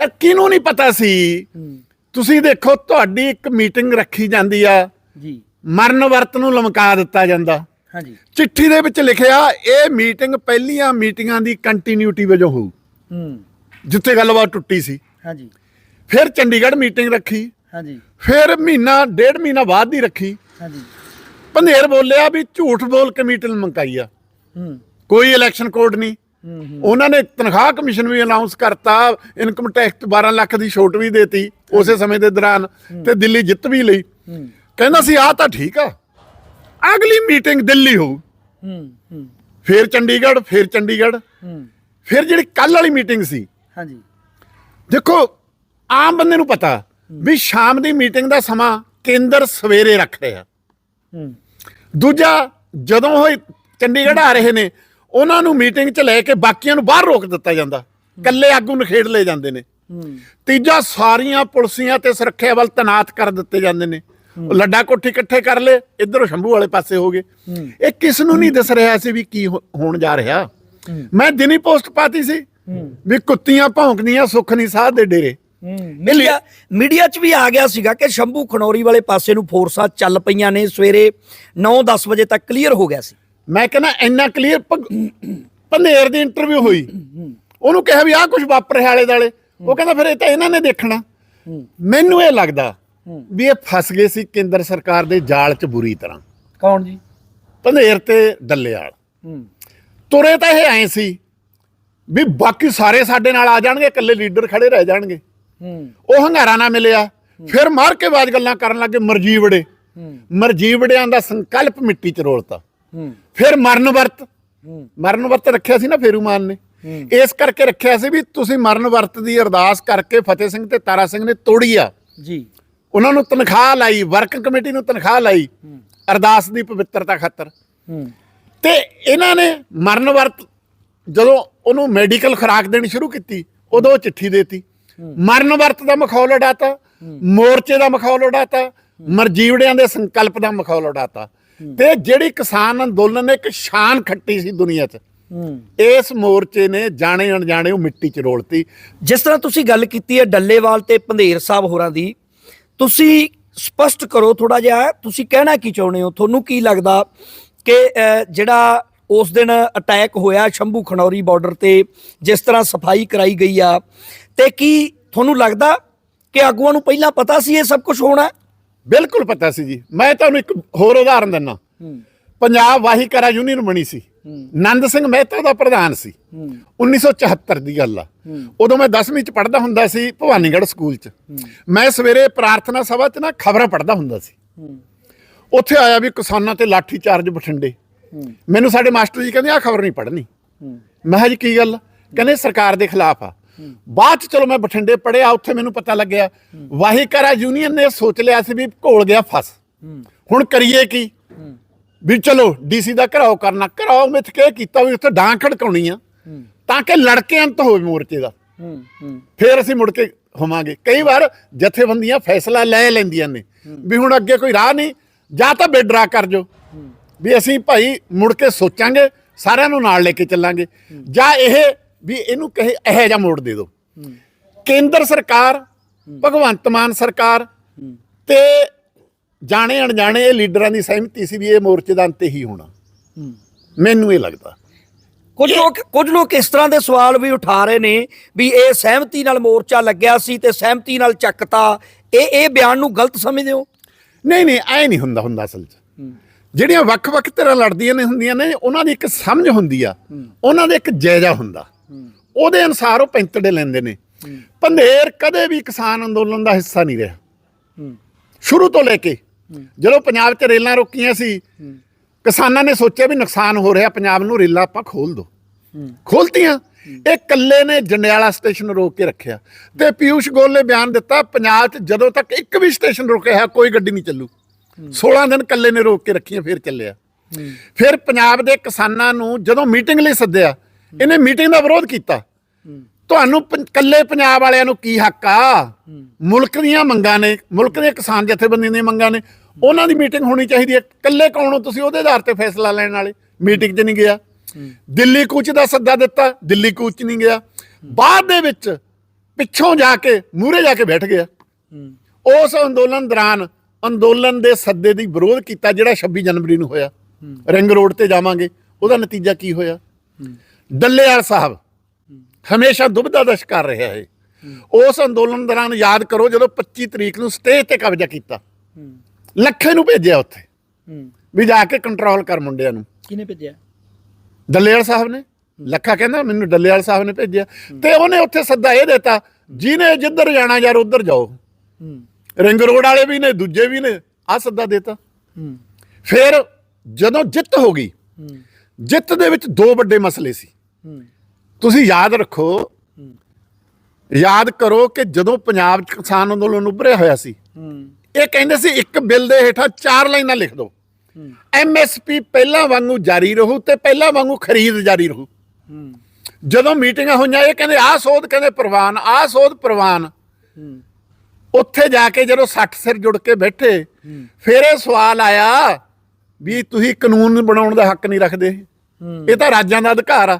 ਯਾਰ ਕਿਹਨੂੰ ਨਹੀਂ ਪਤਾ ਸੀ? ਤੁਸੀਂ ਦੇਖੋ ਤੁਹਾਡੀ ਇੱਕ ਮੀਟਿੰਗ ਰੱਖੀ ਜਾਂਦੀ ਆ। ਜੀ। ਮਰਨ ਵਰਤ ਨੂੰ ਲਮਕਾ ਦਿੱਤਾ ਜਾਂਦਾ। ਹਾਂਜੀ। ਚਿੱਠੀ ਦੇ ਵਿੱਚ ਲਿਖਿਆ ਇਹ ਮੀਟਿੰਗ ਪਹਿਲੀਆਂ ਮੀਟਿੰਗਾਂ ਦੀ ਕੰਟੀਨਿਊਟੀ ਵਜੋਂ ਹੋਊ। ਹੂੰ। ਜਿੱਥੇ ਗੱਲਬਾਤ ਟੁੱਟੀ ਸੀ। ਹਾਂਜੀ। ਫਿਰ ਚੰਡੀਗੜ੍ਹ ਮੀਟਿੰਗ ਰੱਖੀ। ਹਾਂਜੀ। ਫਿਰ ਮਹੀਨਾ ਡੇਢ ਮਹੀਨਾ ਬਾਅਦ ਦੀ ਰੱਖੀ। ਹਾਂਜੀ। ਪੰਧੇਰ ਬੋਲਿਆ ਵੀ ਝੂਠ ਬੋਲ ਕੇ ਮੀਟਿੰਗ ਮੰਕਾਈ ਆ। ਹੂੰ। ਕੋਈ ਇਲੈਕਸ਼ਨ ਕੋਡ ਨਹੀਂ। ਉਹਨਾਂ ਨੇ ਤਨਖਾਹ ਕਮਿਸ਼ਨ ਵੀ ਅਨਾਉਂਸ ਕਰਤਾ ਇਨਕਮ ਟੈਕਸ 12 ਲੱਖ ਦੀ ਛੋਟ ਵੀ ਦੇਤੀ ਉਸੇ ਸਮੇਂ ਦੇ ਦੌਰਾਨ ਤੇ ਦਿੱਲੀ ਜਿੱਤ ਵੀ ਲਈ। ਕਹਿੰਦਾ ਸੀ ਆ ਤਾਂ ਠੀਕ ਆ। ਅਗਲੀ ਮੀਟਿੰਗ ਦਿੱਲੀ ਹੋਊ। ਫਿਰ ਚੰਡੀਗੜ੍ਹ ਫਿਰ ਚੰਡੀਗੜ੍ਹ। ਫਿਰ ਜਿਹੜੀ ਕੱਲ ਵਾਲੀ ਮੀਟਿੰਗ ਸੀ। ਹਾਂਜੀ। ਦੇਖੋ ਆਮ ਬੰਦੇ ਨੂੰ ਪਤਾ ਵੀ ਸ਼ਾਮ ਦੀ ਮੀਟਿੰਗ ਦਾ ਸਮਾਂ ਕੇਂਦਰ ਸਵੇਰੇ ਰੱਖ ਰਿਹਾ। ਦੂਜਾ ਜਦੋਂ ਉਹ ਚੰਡੀਗੜ੍ਹ ਆ ਰਹੇ ਨੇ ਉਹਨਾਂ ਨੂੰ ਮੀਟਿੰਗ 'ਚ ਲੈ ਕੇ ਬਾਕੀਆਂ ਨੂੰ ਬਾਹਰ ਰੋਕ ਦਿੱਤਾ ਜਾਂਦਾ। ਕੱਲੇ ਆਗੂ ਨਖੇੜ ਲਏ ਜਾਂਦੇ ਨੇ। ਤੀਜਾ ਸਾਰੀਆਂ ਪੁਲਸੀਆਂ ਤੇ ਸੁਰੱਖਿਆ ਵੱਲ ਤਨਾਤ ਕਰ ਦਿੱਤੇ ਜਾਂਦੇ ਨੇ। ਉਹ ਲੱਡਾ ਕੋਠੀ ਇਕੱਠੇ ਕਰ ਲਏ ਇਧਰੋਂ ਸ਼ੰਭੂ ਵਾਲੇ ਪਾਸੇ ਹੋ ਗਏ। ਇਹ ਕਿਸ ਨੂੰ ਨਹੀਂ ਦਿਸ ਰਿਹਾ ਸੀ ਵੀ ਕੀ ਹੋਣ ਜਾ ਰਿਹਾ? ਮੈਂ ਦਿਨੀ ਪੋਸਟ ਪਾਤੀ ਸੀ ਵੀ ਕੁੱਤੀਆਂ ਭੌਂਕਦੀਆਂ ਸੁੱਖ ਨਹੀਂ ਸਾਧ ਦੇ ਡੇਰੇ। ਮੀਡੀਆ ਮੀਡੀਆ 'ਚ ਵੀ ਆ ਗਿਆ ਸੀਗਾ ਕਿ ਸ਼ੰਭੂ ਖਨੌਰੀ ਵਾਲੇ ਪਾਸੇ ਨੂੰ ਫੋਰਸਾਂ ਚੱਲ ਪਈਆਂ ਨੇ। ਸਵੇਰੇ 9-10 ਵਜੇ ਤੱਕ ਕਲੀਅਰ ਹੋ ਗਿਆ ਸੀ। ਮੈਂ ਕਹਿੰਦਾ ਇੰਨਾ ਕਲੀਅਰ ਪੰਨੇਰ ਦੀ ਇੰਟਰਵਿਊ ਹੋਈ। ਉਹਨੂੰ ਕਿਹਾ ਵੀ ਆਹ ਕੁਝ ਵਾਪਰਿਆ ਆਲੇ ਦਾਲੇ ਉਹ ਕਹਿੰਦਾ ਫਿਰ ਇਹ ਤਾਂ ਇਹਨਾਂ ਨੇ ਦੇਖਣਾ। ਮੈਨੂੰ ਇਹ ਲੱਗਦਾ ਵੀ ਇਹ ਫਸ ਗਏ ਸੀ ਕੇਂਦਰ ਸਰਕਾਰ ਦੇ ਜਾਲ 'ਚ ਬੁਰੀ ਤਰ੍ਹਾਂ। ਕੌਣ ਜੀ? ਪੰਨੇਰ ਤੇ ਡੱਲੇਵਾਲ ਹੂੰ ਤੁਰੇ ਤਾਂ ਇਹ ਐ ਸੀ ਵੀ ਬਾਕੀ ਸਾਰੇ ਸਾਡੇ ਨਾਲ ਆ ਜਾਣਗੇ ਇਕੱਲੇ ਲੀਡਰ ਖੜੇ ਰਹਿ ਜਾਣਗੇ। ਉਹ ਹੰਗਾਰਾ ਨਾ ਮਿਲਿਆ। ਫਿਰ ਮਾਰ ਕੇ ਬਾਜ ਗੱਲਾਂ ਕਰਨ ਲੱਗੇ ਮਰਜੀਵੜੇ। ਮਰਜੀਵੜਿਆਂ ਦਾ ਸੰਕਲਪ ਮਿੱਟੀ 'ਚ ਰੋਲਤਾ। ਫਿਰ ਮਰਨ ਵਰਤ। ਮਰਨ ਵਰਤ ਰੱਖਿਆ ਸੀ ਨਾ ਫੇਰੂਮਾਨ ਨੇ। ਇਸ ਕਰਕੇ ਰੱਖਿਆ ਸੀ ਵੀ ਤੁਸੀਂ ਮਰਨ ਵਰਤ ਦੀ ਅਰਦਾਸ ਕਰਕੇ ਫਤਿਹ ਸਿੰਘ ਤੇ ਤਾਰਾ ਸਿੰਘ ਨੇ ਤੋੜੀ ਆ। ਜੀ। ਉਹਨਾਂ ਨੂੰ ਤਨਖਾਹ ਲਾਈ ਵਰਕ ਕਮੇਟੀ ਨੂੰ ਤਨਖਾਹ ਲਾਈ ਅਰਦਾਸ ਦੀ ਪਵਿੱਤਰਤਾ ਖਾਤਰ। ਤੇ ਇਹਨਾਂ ਨੇ ਮਰਨ ਵਰਤ ਜਦੋਂ ਉਹਨੂੰ ਮੈਡੀਕਲ ਖੁਰਾਕ ਦੇਣੀ ਸ਼ੁਰੂ ਕੀਤੀ ਉਦੋਂ ਚਿੱਠੀ ਦੇਤੀ। ਮਰਨ ਵਰਤ ਦਾ ਮਖੌਲ ਉਡਾਤਾ ਮੋਰਚੇ ਦਾ ਮਖੌਲ ਉਡਾਤਾ ਮਰਜੀਵੜਿਆਂ ਦੇ ਸੰਕਲਪ ਦਾ ਮਖੌਲ ਉਡਾਤਾ। ਤੇ ਜਿਹੜੀ ਕਿਸਾਨ ਅੰਦੋਲਨ ਨੇ ਇੱਕ ਸ਼ਾਨ ਖੱਟੀ ਸੀ ਦੁਨੀਆ 'ਚ। ਇਸ ਮੋਰਚੇ ਨੇ ਜਾਣੇ ਅਣਜਾਣੇ ਉਹ ਮਿੱਟੀ 'ਚ ਰੋਲਤੀ ਜਿਸ ਤਰ੍ਹਾਂ ਤੁਸੀਂ ਗੱਲ ਕੀਤੀ ਹੈ ਡੱਲੇਵਾਲ ਤੇ ਪੰਧੇਰ ਸਾਹਿਬ ਹੋਰਾਂ ਦੀ ਤੁਸੀਂ ਸਪਸ਼ਟ ਕਰੋ ਥੋੜਾ ਜਿਹਾ ਤੁਸੀਂ ਕਹਿਣਾ ਕੀ ਚਾਹੁੰਦੇ ਹੋ? ਤੁਹਾਨੂੰ ਕੀ ਲੱਗਦਾ ਕਿ ਜਿਹੜਾ ਉਸ ਦਿਨ ਅਟੈਕ ਹੋਇਆ ਸ਼ੰਭੂ ਖਨੌਰੀ ਬਾਰਡਰ ਤੇ ਜਿਸ ਤਰ੍ਹਾਂ ਸਫ਼ਾਈ ਕਰਾਈ ਗਈ ਆ ਤੇ ਕੀ ਤੁਹਾਨੂੰ ਲੱਗਦਾ ਕਿ ਆਗੂਆਂ ਨੂੰ ਪਹਿਲਾਂ ਪਤਾ ਸੀ ਇਹ ਸਭ ਕੁਝ ਹੋਣਾ? ਬਿਲਕੁਲ ਪਤਾ ਸੀ ਜੀ। ਮੈਂ ਤੁਹਾਨੂੰ ਇੱਕ ਹੋਰ ਉਦਾਹਰਨ ਦਿੰਨਾ। ਪੰਜਾਬ ਵਾਹੀਕਰਾ ਯੂਨੀਅਨ ਬਣੀ ਸੀ। ਨੰਦ ਸਿੰਘ ਮਹਿਤਾ ਦਾ ਪ੍ਰਧਾਨ ਸੀ। 1974 ਦੀ ਗੱਲ ਆ। ਉਦੋਂ ਮੈਂ 10ਵੀਂ ਚ ਪੜ੍ਹਦਾ ਹੁੰਦਾ ਸੀ ਭਵਾਨੀਗੜ੍ਹ ਸਕੂਲ ਚ। ਮੈਂ ਸਵੇਰੇ ਪ੍ਰਾਰਥਨਾ ਸਭਾ ਚ ਨਾ ਖਬਰਾਂ ਪੜ੍ਹਦਾ ਹੁੰਦਾ ਸੀ। ਉੱਥੇ ਆਇਆ ਵੀ ਕਿਸਾਨਾਂ ਤੇ ਲਾਠੀ ਚਾਰਜ ਬਠਿੰਡੇ। ਮੈਨੂੰ ਸਾਡੇ ਮਾਸਟਰ ਜੀ ਕਹਿੰਦੇ ਆ ਖਬਰ ਨਹੀਂ ਪੜ੍ਹਨੀ। ਮੈਂ ਕਿਹਾ ਜੀ ਕੀ ਗੱਲ ਕਹਿੰਦੇ ਸਰਕਾਰ ਦੇ ਖਿਲਾਫ ਆ। ਬਾਅਦ ਚ ਚਲੋ ਮੈਂ ਬਠਿੰਡੇ ਪੜਿਆ ਉੱਥੇ ਮੈਨੂੰ ਪਤਾ ਲੱਗਿਆ। ਵਾਹੀਕਰਾ ਯੂਨੀਅਨ ਨੇ ਸੋਚ ਲਿਆ ਸੀ ਵੀ ਘੋਲ ਗਿਆ ਫਸ। ਹੁਣ ਕਰੀਏ ਕੀ? ਵੀ ਚਲੋ ਡੀਸੀ ਦਾ ਘਰਾਓ ਕਰਨਾ। ਘਰਾਓ ਮਿੱਥ ਕੇ ਕੀਤਾ ਵੀ ਉੱਥੇ ਡਾਂ ਖੜਕਾਉਣੀ ਆ। ਤਾਂ ਕਿ ਲੜਕੇ ਅੰਤ ਹੋਵੇ ਮੋਰਚੇ ਦਾ। ਫੇਰ ਅਸੀਂ ਮੁੜ ਕੇ ਹੋਵਾਂਗੇ। ਕਈ ਵਾਰ ਜਥੇਬੰਦੀਆਂ ਫੈਸਲਾ ਲੈ ਲੈਂਦੀਆਂ ਨੇ ਵੀ ਹੁਣ ਅੱਗੇ ਕੋਈ ਰਾਹ ਨਹੀਂ, ਜਾਂ ਤਾਂ ਬੇਡਰਾ ਕਰ ਜੋ। ਵੀ ਅਸੀਂ ਭਾਈ ਮੁੜ ਕੇ ਸੋਚਾਂਗੇ, ਸਾਰਿਆਂ ਨੂੰ ਨਾਲ ਲੈ ਕੇ ਚੱਲਾਂਗੇ। ਜਾਂ ਇਹ ਵੀ ਇਹਨੂੰ ਕਹੇ ਇਹੋ ਜਿਹਾ ਮੋੜ ਦੇ ਦਿਓ। ਕੇਂਦਰ ਸਰਕਾਰ ਭਗਵੰਤ ਮਾਨ ਸਰਕਾਰ ਤੇ ਜਾਣੇ ਅਣਜਾਣੇ ਇਹ ਲੀਡਰਾਂ ਦੀ ਸਹਿਮਤੀ ਸੀ ਵੀ ਇਹ ਮੋਰਚੇ ਦਾ ਅੰਤ ਹੀ ਹੋਣਾ। ਮੈਨੂੰ ਇਹ ਲੱਗਦਾ। ਕੁਝ ਲੋਕ ਕੁਝ ਲੋਕ ਇਸ ਤਰ੍ਹਾਂ ਦੇ ਸਵਾਲ ਵੀ ਉਠਾ ਰਹੇ ਨੇ ਵੀ ਇਹ ਸਹਿਮਤੀ ਨਾਲ ਮੋਰਚਾ ਲੱਗਿਆ ਸੀ ਤੇ ਸਹਿਮਤੀ ਨਾਲ ਚੱਕਤਾ। ਇਹ ਇਹ ਬਿਆਨ ਨੂੰ ਗਲਤ ਸਮਝਦੇ ਹੋ? ਨਹੀਂ ਨਹੀਂ ਐ ਨਹੀਂ ਹੁੰਦਾ ਹੁੰਦਾ ਅਸਲ 'ਚ। ਜਿਹੜੀਆਂ ਵੱਖ-ਵੱਖ ਤਰ੍ਹਾਂ ਲੜਦੀਆਂ ਨੇ ਹੁੰਦੀਆਂ ਨੇ ਉਹਨਾਂ ਦੀ ਇੱਕ ਸਮਝ ਹੁੰਦੀ ਆ। ਉਹਨਾਂ ਦਾ ਇੱਕ ਜਾਇਜ਼ਾ ਹੁੰਦਾ। ਉਹਦੇ ਅਨਸਾਰ ਉਹ ਪੈਂਤੜੇ ਲੈਂਦੇ ਨੇ। ਪੰਧੇਰ ਕਦੇ ਵੀ ਕਿਸਾਨ ਅੰਦੋਲਨ ਦਾ ਹਿੱਸਾ ਨਹੀਂ ਰਿਹਾ। ਸ਼ੁਰੂ ਤੋਂ ਲੈ ਕੇ ਜਦੋਂ ਪੰਜਾਬ 'ਚ ਰੇਲਾਂ ਰੋਕੀਆਂ ਸੀ ਕਿਸਾਨਾਂ ਨੇ ਸੋਚਿਆ ਵੀ ਨੁਕਸਾਨ ਹੋ ਰਿਹਾ ਪੰਜਾਬ ਨੂੰ ਰੇਲਾਂ ਆਪਾਂ ਖੋਲ ਦੋ। ਖੋਲਤੀਆਂ ਇਹ ਕੱਲੇ ਨੇ ਜੰਡਿਆਲਾ ਸਟੇਸ਼ਨ ਰੋਕ ਕੇ ਰੱਖਿਆ। ਤੇ ਪਿਊਸ਼ ਗੋਲ ਨੇ ਬਿਆਨ ਦਿੱਤਾ ਪੰਜਾਬ 'ਚ ਜਦੋਂ ਤੱਕ ਇੱਕ ਵੀ ਸਟੇਸ਼ਨ ਰੁਕਿਆ ਹੈ ਕੋਈ ਗੱਡੀ ਨਹੀਂ ਚੱਲੂ। 16 ਦਿਨ ਕੱਲੇ ਨੇ ਰੋਕ ਕੇ ਰੱਖੀਆਂ ਫਿਰ ਚੱਲਿਆ। ਫਿਰ ਪੰਜਾਬ ਦੇ ਕਿਸਾਨਾਂ ਨੂੰ ਜਦੋਂ ਮੀਟਿੰਗ ਲਈ ਸੱਦਿਆ ਇਹਨੇ ਮੀਟਿੰਗ ਦਾ ਵਿਰੋਧ ਕੀਤਾ। ਤੁਹਾਨੂੰ ਪੰ- ਕੱਲੇ ਪੰਜਾਬ ਵਾਲਿਆਂ ਨੂੰ ਕੀ ਹੱਕ ਆ? ਮੁਲਕ ਦੀਆਂ ਮੰਗਾਂ ਨੇ ਮੁਲਕ ਦੇ ਕਿਸਾਨ ਜਥੇਬੰਦੀਆਂ ਦੀਆਂ ਮੰਗਾਂ ਨੇ ਉਹਨਾਂ ਦੀ ਮੀਟਿੰਗ ਹੋਣੀ ਚਾਹੀਦੀ ਹੈ। ਕੱਲੇ ਕੌਣ ਹੋ ਤੁਸੀਂ? ਉਹਦੇ ਆਧਾਰ ਤੇ ਫੈਸਲਾ ਲੈਣ ਵਾਲੇ। ਮੀਟਿੰਗ 'ਚ ਨਹੀਂ ਗਿਆ। ਦਿੱਲੀ ਕੂਚ ਦਾ ਸੱਦਾ ਦਿੱਤਾ ਦਿੱਲੀ ਕੂਚ ਨਹੀਂ ਗਿਆ। ਬਾਅਦ ਦੇ ਵਿੱਚ ਪਿੱਛੋਂ ਜਾ ਕੇ ਮੂਹਰੇ ਜਾ ਕੇ ਬੈਠ ਗਿਆ। ਉਸ ਅੰਦੋਲਨ ਦੌਰਾਨ ਅੰਦੋਲਨ ਦੇ ਸੱਦੇ ਦੀ ਵਿਰੋਧ ਕੀਤਾ ਜਿਹੜਾ 26 ਜਨਵਰੀ ਨੂੰ ਹੋਇਆ। ਰਿੰਗ ਰੋਡ ਤੇ ਜਾਵਾਂਗੇ। ਉਹਦਾ ਨਤੀਜਾ ਕੀ ਹੋਇਆ? ਡੱਲੇਵਾਲ ਸਾਹਿਬ ਹਮੇਸ਼ਾ ਦੁਬਦਾ ਦਾ ਸ਼ਿਕਾਰ ਰਿਹਾ ਹੈ। ਉਸ ਅੰਦੋਲਨ ਦੌਰਾਨ ਯਾਦ ਕਰੋ ਜਦੋਂ 25 ਤਰੀਕ ਨੂੰ ਸਟੇਜ ਤੇ ਕਬਜ਼ਾ ਕੀਤਾ। ਲੱਖੇ ਨੂੰ ਭੇਜਿਆ ਉੱਥੇ। ਵੀ ਜਾ ਕੇ ਕੰਟਰੋਲ ਕਰ ਮੁੰਡਿਆਂ ਨੂੰ। ਕਿਹਨੇ ਭੇਜਿਆ? ਡੱਲੇਵਾਲ ਸਾਹਿਬ ਨੇ। ਲੱਖਾ ਕਹਿੰਦਾ ਮੈਨੂੰ ਡੱਲੇਵਾਲ ਸਾਹਿਬ ਨੇ ਭੇਜਿਆ। ਤੇ ਉਹਨੇ ਉੱਥੇ ਸੱਦਾ ਇਹ ਦਿੱਤਾ ਜਿਹਨੇ ਜਿੱਧਰ ਜਾਣਾ ਯਾਰ ਉੱਧਰ ਜਾਓ। ਰਿੰਗ ਰੋਡ ਵਾਲੇ ਵੀ ਨੇ ਦੂਜੇ ਵੀ ਨੇ ਆ ਸੱਦਾ ਦਿੱਤਾ। ਫਿਰ ਜਦੋਂ ਜਿੱਤ ਹੋ ਗਈ ਜਿੱਤ ਦੇ ਵਿੱਚ ਦੋ ਵੱਡੇ ਮਸਲੇ ਸੀ। ਤੁਸੀਂ ਯਾਦ ਰੱਖੋ ਯਾਦ ਕਰੋ ਕਿ ਜਦੋਂ ਪੰਜਾਬ 'ਚ ਕਿਸਾਨ ਅੰਦੋਲਨ ਉੱਭਰਿਆ ਹੋਇਆ ਸੀ ਇਹ ਕਹਿੰਦੇ ਸੀ ਇੱਕ ਬਿੱਲ ਦੇ ਹੇਠਾਂ ਚਾਰ ਲਾਈਨਾਂ ਲਿਖ ਦਿਓ। ਐਮਐਸਪੀ ਪਹਿਲਾਂ ਵਾਂਗੂ ਜਾਰੀ ਰਹੂ ਤੇ ਪਹਿਲਾਂ ਵਾਂਗੂ ਖਰੀਦ ਜਾਰੀ ਰਹੂ। ਜਦੋਂ ਮੀਟਿੰਗਾਂ ਹੋਈਆਂ ਇਹ ਕਹਿੰਦੇ ਆਹ ਸੋਧ ਕਹਿੰਦੇ ਪ੍ਰਵਾਨ ਆਹ ਸੋਧ ਪ੍ਰਵਾਨ। ਉੱਥੇ ਜਾ ਕੇ ਜਦੋਂ 60 ਸਿਰ ਜੁੜ ਕੇ ਬੈਠੇ ਫਿਰ ਇਹ ਸਵਾਲ ਆਇਆ ਵੀ ਤੁਸੀਂ ਕਾਨੂੰਨ ਬਣਾਉਣ ਦਾ ਹੱਕ ਨਹੀਂ ਰੱਖਦੇ। ਇਹ ਤਾਂ ਰਾਜਾਂ ਦਾ ਅਧਿਕਾਰ ਆ।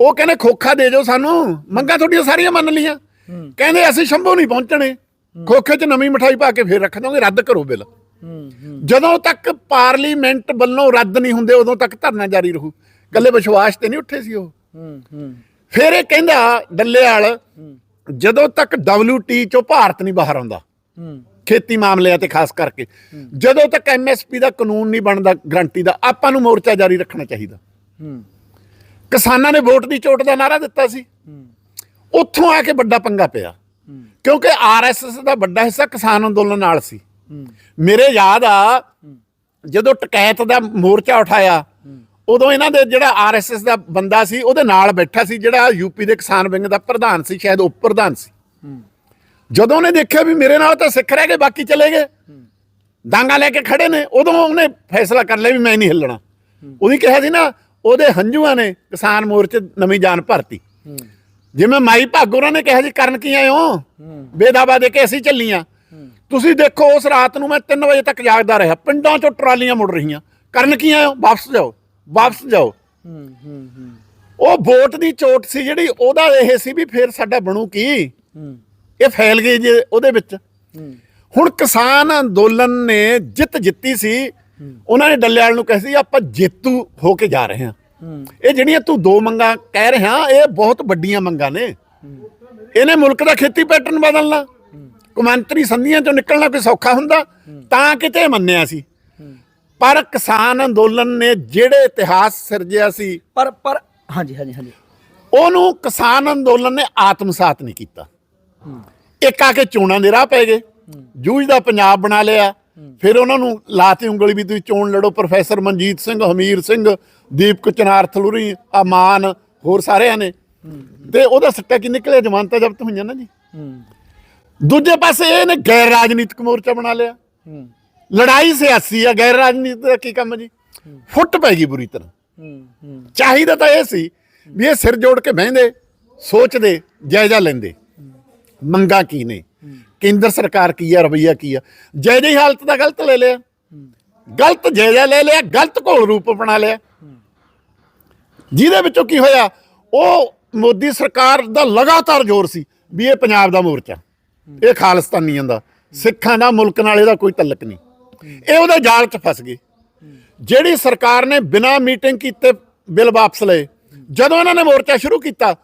ਉਹ ਕਹਿੰਦੇ ਖੋਖਾ ਦੇ ਦਿਓ ਸਾਨੂੰ। ਮੰਗਾਂ ਤੁਹਾਡੀਆਂ ਸਾਰੀਆਂ ਮੰਨ ਲੀਆਂ ਕਹਿੰਦੇ ਅਸੀਂ ਸ਼ੰਭੂ ਨਹੀਂ ਪਹੁੰਚਣੇ। ਖੋਖੇ 'ਚ ਨਵੀਂ ਮਠਾਈ ਪਾ ਕੇ ਫੇਰ ਰੱਖ ਦੋਗੇ ਰੱਦ ਕਰੋ ਬਿੱਲ। ਜਦੋਂ ਤੱਕ ਪਾਰਲੀਮੈਂਟ ਵੱਲੋਂ ਰੱਦ ਨਹੀਂ ਹੁੰਦੇ ਉਦੋਂ ਤੱਕ ਧਰਨਾ ਜਾਰੀ ਰਹੂ। ਕੱਲੇ ਵਿਸ਼ਵਾਸ ਤੇ ਨਹੀਂ ਉੱਠੇ ਸੀ ਉਹ। ਫਿਰ ਇਹ ਕਹਿੰਦਾ ਡੱਲੇਵਾਲ ਜਦੋਂ ਤੱਕ WT ਚੋਂ ਭਾਰਤ ਨਹੀਂ ਬਾਹਰ ਆਉਂਦਾ ਖੇਤੀ ਮਾਮਲਿਆਂ ਤੇ ਖਾਸ ਕਰਕੇ ਜਦੋਂ ਤੱਕ ਐਮਐਸਪੀ ਦਾ ਕਾਨੂੰਨ ਨਹੀਂ ਬਣਦਾ ਗਰੰਟੀ ਦਾ ਆਪਾਂ ਨੂੰ ਮੋਰਚਾ ਜਾਰੀ ਰੱਖਣਾ ਚਾਹੀਦਾ। ਕਿਸਾਨਾਂ ਨੇ ਵੋਟ ਦੀ ਚੋਟ ਦਾ ਨਾਰਾ ਦਿੱਤਾ ਸੀ। ਉੱਥੋਂ ਆ ਕੇ ਵੱਡਾ ਪੰਗਾ ਪਿਆ। ਕਿਉਂਕਿ ਆਰਐਸਐਸ ਦਾ ਵੱਡਾ ਹਿੱਸਾ ਕਿਸਾਨ ਅੰਦੋਲਨ ਨਾਲ ਸੀ। ਮੇਰੇ ਯਾਦ ਆ ਜਦੋਂ ਟਕੈਤ ਦਾ ਮੋਰਚਾ ਉਠਾਇਆ ਉਦੋਂ ਇਹਨਾਂ ਦੇ ਜਿਹੜਾ ਆਰਐਸਐਸ ਦਾ ਬੰਦਾ ਸੀ ਉਹਦੇ ਨਾਲ ਬੈਠਾ ਸੀ ਜਿਹੜਾ ਯੂਪੀ ਦੇ ਕਿਸਾਨ ਵਿੰਗ ਦਾ ਪ੍ਰਧਾਨ ਸੀ ਸ਼ਾਇਦ ਉਪ ਪ੍ਰਧਾਨ ਸੀ। ਜਦੋਂ ਉਹਨੇ ਦੇਖਿਆ ਵੀ ਮੇਰੇ ਨਾਲ ਤਾਂ ਸਿੱਖ ਰਹਿ ਗਏ ਬਾਕੀ ਚਲੇ ਗਏ। ਡਾਂਗਾ ਲੈ ਕੇ ਖੜੇ ਨੇ। ਉਦੋਂ ਉਹਨੇ ਫੈਸਲਾ ਕਰ ਲਿਆ ਵੀ ਮੈਂ ਨਹੀਂ ਹਿੱਲਣਾ। ਉਹਦੀ ਕਿਹਾ ਸੀ ਨਾ ਉਹਦੇ ਹੰਝੂਆਂ ਨੇ ਕਿਸਾਨ ਮੋਰਚੇ ਨਵੀਂ ਜਾਨ ਭਰਤੀ। ਜਿਵੇਂ ਮਾਈ ਭਾਗੋਰਾਂ ਨੇ ਕਿਹਾ ਜੀ ਕਰਨ ਕੀ ਆਏ ਹੋ? ਬੇਦਾਵਾ ਦੇ ਕੇ ਅਸੀਂ ਚੱਲੀਆਂ। ਤੁਸੀਂ ਦੇਖੋ ਉਸ ਰਾਤ ਨੂੰ ਮੈਂ 3 ਵਜੇ ਤੱਕ ਜਾਗਦਾ ਰਿਹਾ। ਪਿੰਡਾਂ ਚੋਂ ਟਰਾਲੀਆਂ ਮੁੜ ਰਹੀਆਂ। ਕਰਨ ਕੀ ਆਏ ਹੋ? ਵਾਪਸ ਜਾਓ। ਵਾਪਸ ਜਾਓ। ਉਹ ਵੋਟ ਦੀ ਚੋਟ ਸੀ ਜਿਹੜੀ ਉਹਦਾ ਇਹ ਸੀ ਵੀ ਫਿਰ ਸਾਡਾ ਬਣੂ ਕੀ? ਇਹ ਫੈਲ ਗਈ ਜੇ ਉਹਦੇ ਵਿੱਚ। ਹੁਣ ਕਿਸਾਨ ਅੰਦੋਲਨ ਨੇ ਜਿੱਤ ਜਿੱਤੀ ਸੀ। ਉਹਨਾਂ ਨੇ ਡੱਲੇਵਾਲ ਨੂੰ ਕਿਹਾ ਸੀ ਆਪਾਂ ਜੇਤੂ ਹੋ ਕੇ ਜਾ ਰਹੇ ਹਾਂ। ਇਹ ਜਿਹੜੀਆਂ ਤੂੰ ਦੋ ਮੰਗਾਂ ਕਹਿ ਰਿਹਾ ਇਹ ਬਹੁਤ ਵੱਡੀਆਂ ਮੰਗਾਂ ਨੇ। ਇਹਨੇ ਮੁਲਕ ਦਾ ਖੇਤੀ ਪੈਟਰਨ ਬਦਲਣਾ। ਕੌਮਾਂਤਰੀ ਸੰਧੀਆਂ ਚੋਂ ਨਿਕਲਣਾ ਕੋਈ ਸੌਖਾ ਹੁੰਦਾ ਤਾਂ ਕਿਤੇ ਮੰਨਿਆ ਸੀ। ਪਰ ਕਿਸਾਨ ਅੰਦੋਲਨ ਨੇ ਜਿਹੜੇ ਇਤਿਹਾਸ ਸਿਰਜਿਆ ਸੀ ਪਰ ਪਰ ਹਾਂਜੀ ਹਾਂਜੀ ਹਾਂਜੀ। ਉਹਨੂੰ ਕਿਸਾਨ ਅੰਦੋਲਨ ਨੇ ਆਤਮਸਾਤ ਨਹੀਂ ਕੀਤਾ। ਇੱਕ ਆ ਕੇ ਚੋਣਾਂ ਦੇ ਰਾਹ ਪੈ ਗਏ। ਜੂਝ ਦਾ ਪੰਜਾਬ ਬਣਾ ਲਿਆ। ਫਿਰ ਉਹਨਾਂ ਨੂੰ ਲਾਤੀ ਉਂਗਲੀ ਵੀ ਤੁਸੀਂ ਚੋਣ ਲੜੋ, ਪ੍ਰੋਫੈਸਰ ਮਨਜੀਤ ਸਿੰਘ, ਹਮੀਰ ਸਿੰਘ, ਦੀਪਕ ਚਨਾਰ ਥਲੂਰੀ, ਅਮਾਨ, ਹੋਰ ਸਾਰਿਆਂ ਨੇ। ਤੇ ਉਹਦਾ ਸੱਟਾ ਕੀ ਨਿਕਲਿਆ? ਜ਼ਮਾਨਤਾਂ ਜ਼ਬਤ ਹੋਈਆਂ ਨਾ ਜੀ। ਦੂਜੇ ਪਾਸੇ ਇਹ ਨੇ ਗੈਰ ਰਾਜਨੀਤਿਕ ਮੋਰਚਾ ਬਣਾ ਲਿਆ। ਲੜਾਈ ਸਿਆਸੀ ਆ, ਗੈਰ ਰਾਜਨੀਤਿਕ ਦਾ ਕੀ ਕੰਮ ਜੀ? ਫੁੱਟ ਪੈ ਗਈ ਬੁਰੀ ਤਰ੍ਹਾਂ। ਚਾਹੀਦਾ ਤਾਂ ਇਹ ਸੀ ਵੀ ਇਹ ਸਿਰ ਜੋੜ ਕੇ ਬਹਿੰਦੇ, ਸੋਚਦੇ, ਜਾਇਜ਼ਾ ਲੈਂਦੇ। ਮੰਗਾ ਕੀ ਨੇ? ਕੇਂਦਰ ਸਰਕਾਰ ਕੀ ਆ, ਰਵਈਆ ਕੀ ਆ? ਜਾਇਜ਼ਾ ਹੀ ਹਾਲਤ ਦਾ ਗਲਤ ਲੈ ਲਿਆ। ਗਲਤ ਜਾਇਜ਼ਾ ਲੈ ਲਿਆ, ਗਲਤ ਘੋਲ ਰੂਪ ਬਣਾ ਲਿਆ। ਜਿਹਦੇ ਵਿੱਚੋਂ ਕੀ ਹੋਇਆ? ਉਹ ਮੋਦੀ ਸਰਕਾਰ ਦਾ ਲਗਾਤਾਰ ਜ਼ੋਰ ਸੀ ਵੀ ਇਹ ਪੰਜਾਬ ਦਾ ਮੋਰਚਾ, ਇਹ ਖਾਲਿਸਤਾਨੀਆਂ ਦਾ, ਸਿੱਖਾਂ ਦਾ, ਮੁਲਕ ਨਾਲ ਇਹਦਾ ਕੋਈ ਤਲਕ ਨਹੀਂ। ਇਹ ਉਹਦੇ ਜਾਲ 'ਚ ਫਸ ਗਏ। ਜਿਹੜੀ ਸਰਕਾਰ ਨੇ ਬਿਨਾਂ ਮੀਟਿੰਗ ਕੀਤੇ ਬਿੱਲ ਵਾਪਸ ਲਏ, ਜਦੋਂ ਇਹਨਾਂ ਨੇ ਮੋਰਚਾ ਸ਼ੁਰੂ ਕੀਤਾ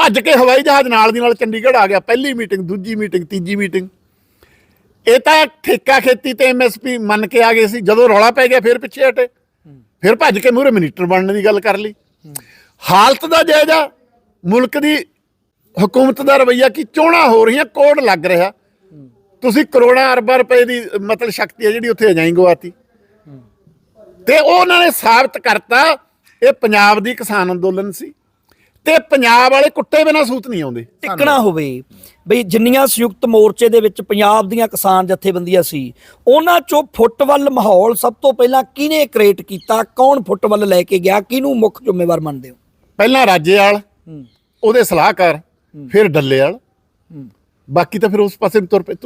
ਭੱਜ ਕੇ ਹਵਾਈ ਜਹਾਜ਼ ਨਾਲ ਦੀ ਨਾਲ ਚੰਡੀਗੜ੍ਹ ਆ ਗਿਆ, ਪਹਿਲੀ ਮੀਟਿੰਗ ਦੂਜੀ ਮੀਟਿੰਗ ਤੀਜੀ ਮੀਟਿੰਗ ਇਹ ਤਾਂ ਠੇਕਾ ਖੇਤੀ ਤੇ ਐਮਐਸਪੀ ਮੰਨ ਕੇ ਆ ਗਏ ਸੀ, ਜਦੋਂ ਰੌਲਾ ਪੈ ਗਿਆ ਫਿਰ ਪਿੱਛੇ ਹਟੇ। ਫਿਰ ਭੱਜ ਕੇ ਮੂਹਰੇ ਮਿਨਿਸਟਰ ਬਣਨ ਦੀ ਗੱਲ ਕਰ ਲਈ। ਹਾਲਤ ਦਾ ਜਾਇਜ਼ਾ ਮੁਲਕ ਦੀ ਹਕੂਮਤ ਦਾ ਰਵਈਆ ਕੀ ਚੋਣਾਂ ਹੋ ਰਹੀਆਂ ਕੋੜ ਲੱਗ ਰਿਹਾ। ਤੁਸੀਂ ਕਰੋੜਾਂ ਅਰਬਾਂ ਰੁਪਏ ਦੀ ਮਤਲਬ ਸ਼ਕਤੀ ਹੈ ਜਿਹੜੀ ਉੱਥੇ ਅਜਾਈ ਗਵਾਤੀ। ਤੇ ਉਹ ਉਹਨਾਂ ਨੇ ਸਾਬਤ ਕਰਤਾ, ਇਹ ਪੰਜਾਬ ਦੀ ਕਿਸਾਨ ਅੰਦੋਲਨ ਸੀ। ਤੇ ਪੰਜਾਬ ਵਾਲੇ ਕੁੱਤੇ ਬਿਨਾਂ ਸੂਤ ਨਹੀਂ ਆਉਂਦੇ। ਟਿਕਣਾ ਹੋਵੇ। ਬਈ ਜਿੰਨੀਆਂ ਸੰਯੁਕਤ ਮੋਰਚੇ ਦੇ ਵਿੱਚ ਪੰਜਾਬ ਦੀਆਂ ਕਿਸਾਨ ਜਥੇਬੰਦੀਆਂ ਸੀ ਉਹਨਾਂ ਚੋਂ ਫੁੱਟ ਵੱਲ ਮਾਹੌਲ ਸਭ ਤੋਂ ਪਹਿਲਾਂ ਕਿਹਨੇ ਕ੍ਰੀਏਟ ਕੀਤਾ? ਕੌਣ ਫੁੱਟ ਵੱਲ ਲੈ ਕੇ ਗਿਆ? ਕਿਹਨੂੰ ਮੁੱਖ ਜ਼ਿੰਮੇਵਾਰ ਮੰਨਦੇ ਹੋ? ਪਹਿਲਾਂ ਰਾਜੇਵਾਲ ਉਹਦੇ ਸਲਾਹਕਾਰ ਫਿਰ ਡੱਲੇਵਾਲ। ਬਾਕੀ ਤਾਂ ਫਿਰ ਉਸ ਪਾਸੇ ਨੂੰ ਤੁਰ ਪਏ।